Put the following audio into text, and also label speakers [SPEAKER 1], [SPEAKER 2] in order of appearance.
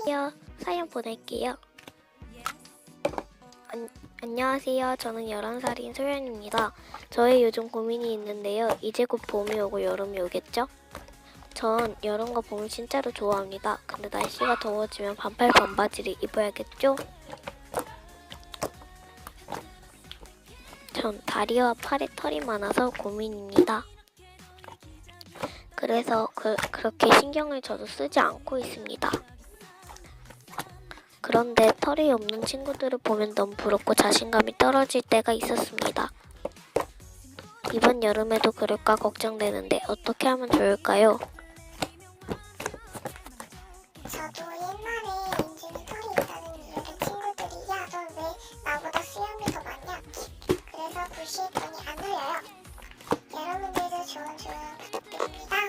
[SPEAKER 1] 여보세요. 사연 보낼게요. 안, 안녕하세요. 저는 11살인 소연입니다. 저의 요즘 고민이 있는데요. 이제 곧 봄이 오고 여름이 오겠죠? 전 여름과 봄을 진짜로 좋아합니다. 근데 날씨가 더워지면 반팔 반바지를 입어야겠죠? 전 다리와 팔에 털이 많아서 고민입니다. 그래서 그, 그렇게 신경을 저도 쓰지 않고 있습니다. 그런데 털이 없는 친구들을 보면 너무 부럽고 자신감이 떨어질 때가 있었습니다. 이번 여름에도 그럴까 걱정되는데 어떻게 하면 좋을까요?
[SPEAKER 2] 저도 옛날에 인중에 털이 있다는 이유로 친구들이 야, 넌왜 나보다 수염이 더 많냐? 그래서 무시했더니 안 흘려요. 여러분들도 좋은 조언 부탁드립니다.